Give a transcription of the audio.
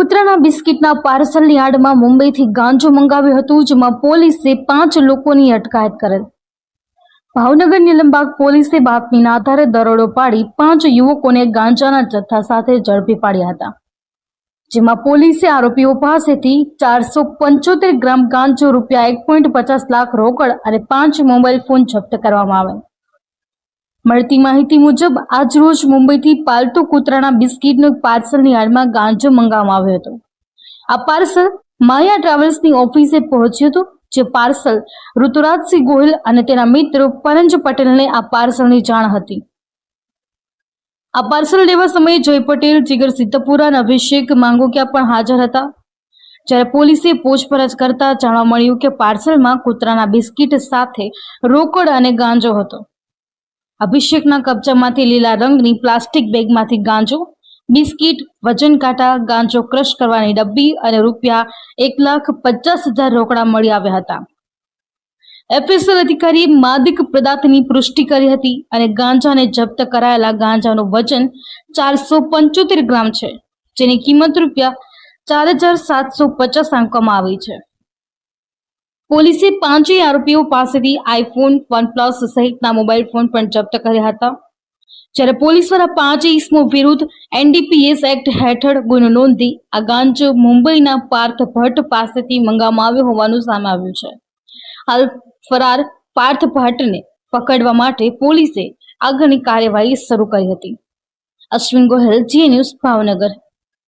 કૂતરાના બિસ્કિટના પાર્સલની આડમાં મુંબઈથી ગાંજો મંગાવ્યું હતું, જેમાં પોલીસે પાંચ લોકોની અટકાયત કરેલ. ભાવનગર નીલમબાગ પોલીસે બાતમીના આધારે દરોડો પાડી પાંચ યુવકોને ગાંજાના જથ્થા સાથે ઝડપી પાડ્યા હતા. જેમાં પોલીસે આરોપીઓ પાસેથી ચારસો પંચોતેર ગ્રામ ગાંજો રૂપિયા એક પોઈન્ટ પચાસ લાખ રોકડ અને પાંચ મોબાઈલ ફોન જપ્ત કરવામાં આવેલ મળતી માહિતી મુજબ આજરોજ મુંબઈથી પાલતુ કૂતરાના બિસ્કિટનું પાર્સલની આડમાં ગાંજો મંગાવવામાં આવ્યો હતો. આ પાર્સલ માયા ટ્રાવેલ્સની ઓફિસે પહોંચ્યું હતું, જે પાર્સલ ઋતુરાજસિંહ ગોહિલ અને તેના મિત્ર પરંજ પટેલને આ પાર્સલની જાણ હતી. આ પાર્સલ લેવા સમયે જય પટેલ, જીગર સિદ્ધપુરા અને અભિષેક માંગોકિયા પણ હાજર હતા. જ્યારે પોલીસે પૂછપરછ કરતા જાણવા મળ્યું કે પાર્સલમાં કૂતરાના બિસ્કિટ સાથે રોકડ અને ગાંજો હતો. અભિષેકના કબજામાંથી લીલા રંગની પ્લાસ્ટિક બેગમાંથી ગાંજો, બિસ્કિટ, વજન કાંટા, ગાંજો ક્રશ કરવાની ડબ્બી અને રૂપિયા એક લાખ પચાસ હજાર રોકડા મળી આવ્યા હતા. એફએસએલ અધિકારી માદક પદાર્થની પુષ્ટિ કરી હતી અને ગાંજાને જપ્ત કરાયેલા ગાંજાનું વજન ચારસો પંચોતેર ગ્રામ છે, જેની કિંમત રૂપિયા ચાર હજાર સાતસો પચાસ આંકવામાં આવી છે. પોલીસે પાંચેય આરોપીઓ પાસેથી આઈફોન વનપ્લસ સહિતના મોબાઈલ ફોન પણ જપ્ત કર્યા હતા. જ્યારે પોલીસ દ્વારા પાંચ ઇસમો વિરુદ્ધ એનડીપીએસ એક્ટ હેઠળ ગુનો નોંધી આ ગાંજો મુંબઈના પાર્થ ભટ્ટ પાસેથી મંગાવવામાં આવ્યો હોવાનું સામે આવ્યું છે. હાલ ફરાર પાર્થ ભટ્ટને પકડવા માટે પોલીસે આગળની કાર્યવાહી શરૂ કરી હતી. Ashwin Gohil, Zee News Bhavnagar.